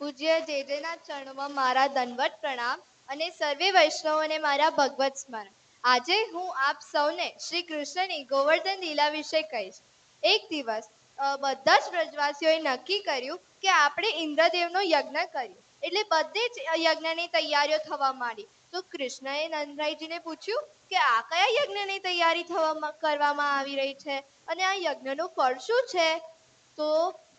પૂજ્ય જેજેના ચરણોમાં મારા દંડવત પ્રણામ અને સર્વે વૈષ્ણવોને મારા ભગવત સ્મરણ. આજે હું આપ સૌને શ્રી કૃષ્ણની ગોવર્ધન લીલા વિશે કહીશ. એક દિવસ બધા જ વ્રજવાસીઓએ નક્કી કર્યું કે આપણે ઇન્દ્રદેવનો યજ્ઞ કર્યું એટલે બધે જ યજ્ઞની તૈયારીઓ થવા માંડી. તો કૃષ્ણએ નંદરાયજીને પૂછ્યું કે આ કયા યજ્ઞની તૈયારી થવા કરવામાં આવી રહી છે? અને આ યજ્ઞનું ફળ શું છે? તો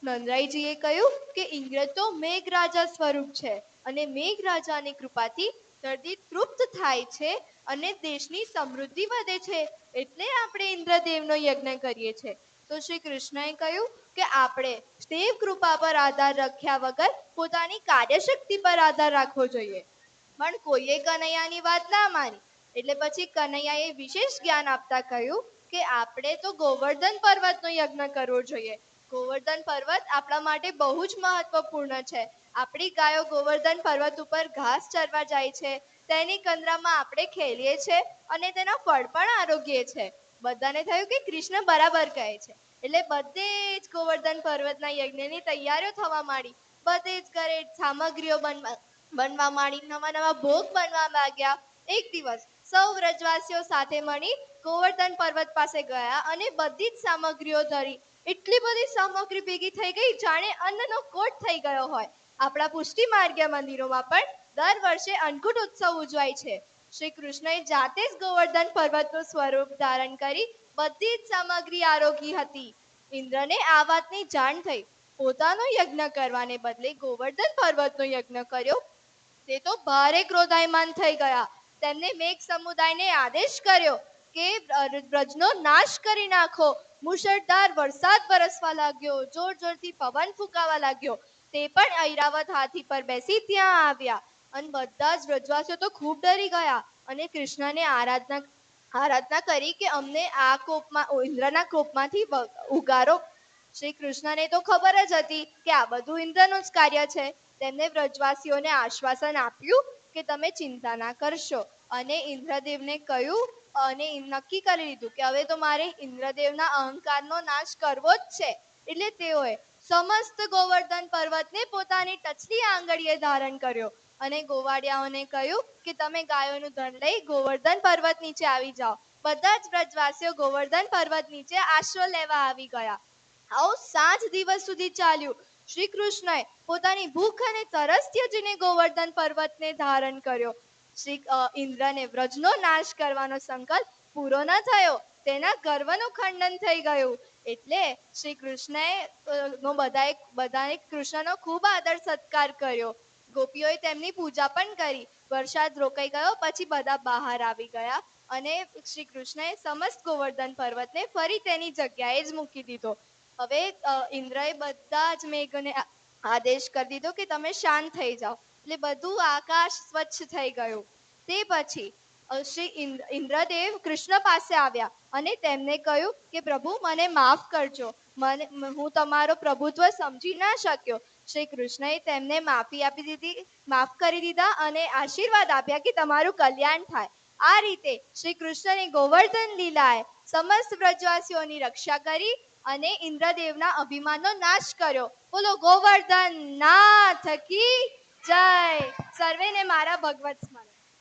નંદરાયજીએ કહ્યું કે ઇન્દ્ર તો મેઘરાજા સ્વરૂપ છે અને મેઘરાજાની કૃપાથી ધરતી તૃપ્ત થાય છે અને દેશની સમૃદ્ધિ વધે છે એટલે આપણે ઇન્દ્રદેવનો યજ્ઞ કરીએ છીએ. તો શ્રી કૃષ્ણએ કહ્યું કે આપણે દેવ કૃપા પર આધાર રાખ્યા વગર પોતાની કાર્યશક્તિ પર આધાર રાખવો જોઈએ. પણ કોઈએ કનૈયાની વાત ના માની. એટલે પછી કનૈયાએ વિશેષ જ્ઞાન આપતા કહ્યું કે આપણે તો ગોવર્ધન પર્વતનો યજ્ઞ કરવો જોઈએ. ગોવર્ધન પર્વત આપણા માટે બહુ જ મહત્વપૂર્ણ છે. આપણી ગાયો ગોવર્ધન પર્વત ઉપર ઘાસ ચરવા જાય છે. તેની કંદરામાં આપણે ખેલીએ છીએ અને તેના ફળ પણ આરોગ્ય છે. બધાને થયું કે કૃષ્ણ બરાબર કહે છે. એટલે બધે જ ગોવર્ધન પર્વતના યજ્ઞની તૈયારીઓ થવા માંડી. બધે જ ઘરે સામગ્રીઓ બનવા બનવા માંડી નવા નવા ભોગ બનવા લાગ્યા. એક દિવસ સૌ વ્રજવાસીઓ સાથે મળી ગોવર્ધન પર્વત પાસે ગયા અને બધી જ સામગ્રીઓ ધરી. એટલી બધી સામગ્રી ભેગી થઈ ગઈ, જાણે અન્નનો કોટ થઈ ગયો હોય. આપણા પુષ્ટિ માર્ગીય મંદિરોમાં પણ દર વર્ષે અન્નકૂટ ઉત્સવ ઉજવાય છે. શ્રી કૃષ્ણએ જાતે જ ગોવર્ધન પર્વતનું સ્વરૂપ ધારણ કરી બધી જ સામગ્રી આરોગી હતી. ઇન્દ્રને આ વાતની જાણ થઈ. પોતાનો યજ્ઞ કરવાને બદલે ગોવર્ધન પર્વતનો યજ્ઞ કર્યો. તે તો ભારે ક્રોધાયમાન થઈ ગયા. તેમને મેઘ સમુદાયને આદેશ કર્યો કે બ્ર- બ્રજનો નાશ કરી નાખો. મુશળધાર વરસાદ વરસવા લાગ્યો જોર જોરથી પવન ફૂંકાવા લાગ્યો. તે પણ ઐરાવત હાથી પર બેસી ત્યાં આવ્યા. અને બધા જ વ્રજવાસીઓ તો ખૂબ ડરી ગયા અને કૃષ્ણને આરાધના આરાધના કરી કે અમને આ કોપમાં ઇન્દ્રના કોપમાંથી ઉગારો. શ્રી કૃષ્ણને તો ખબર જ હતી કે આ બધું ઇન્દ્રનું જ કાર્ય છે. તેમને વ્રજવાસીઓને આશ્વાસન આપ્યું કે તમે ચિંતા ના કરશો. અને ઇન્દ્રદેવને કહ્યું અને નક્કી કરી લીધું કે હવે તો મારે ઇન્દ્રદેવના અહંકારનો નાશ કરવો જ છે. એટલે તેઓએ સમસ્ત ગોવર્ધન પર્વતને પોતાની ટચલી આંગળીએ ધારણ કર્યો અને ગોવાડિયાઓને કહ્યું કે તમે ગાયોનું ધન લઈ ગોવર્ધન પર્વત નીચે આવી જાઓ. બધા જ બ્રજવાસીઓ ગોવર્ધન પર્વત નીચે આશરો લેવા આવી ગયા. આવું સાત દિવસ સુધી ચાલ્યું. શ્રી કૃષ્ણએ પોતાની ભૂખ અને તરસ ત્યજીને ગોવર્ધન પર્વતને ધારણ કર્યો. શ્રી ઇન્દ્રને વ્રજનો નાશ કરવાનો સંકલ્પ પૂરો ન થયો. તેના ગર્વનું ખંડન થઈ ગયું. એટલે શ્રી કૃષ્ણએ બધાએ બધાએ કૃષ્ણનો ખૂબ આદર સત્કાર કર્યો. ગોપીઓએ તેમની પૂજા પણ કરી. વરસાદ રોકાઈ ગયો, પછી બધા બહાર આવી ગયા અને શ્રી કૃષ્ણએ સમસ્ત ગોવર્ધન પર્વતને ફરી તેની જગ્યાએ જ મૂકી દીધો. હવે ઇન્દ્રએ બધા જ મેઘને આદેશ કરી દીધો કે તમે શાંત થઈ જાઓ. એટલે બધું આકાશ સ્વચ્છ થઈ ગયું. તે પછી શ્રી ઇન્દ્રદેવ કૃષ્ણ પાસે આવ્યા અને તેમને કહ્યું કે, પ્રભુ, મને માફ કરજો. મને હું તમારો પ્રભુત્વ સમજી ના શક્યો. શ્રી કૃષ્ણએ તેમને માફી આપી દીધી, માફ કરી દીધા અને આશીર્વાદ આપ્યા કે તમારું કલ્યાણ થાય. આ રીતે શ્રી કૃષ્ણની ગોવર્ધન લીલાએ સમસ્ત વ્રજવાસીઓની રક્ષા કરી અને ઇન્દ્રદેવના અભિમાનનો નાશ કર્યો. બોલો ગોવર્ધન નાથ કી જય. સર્વેને મારા ભગવત સ્મરણ.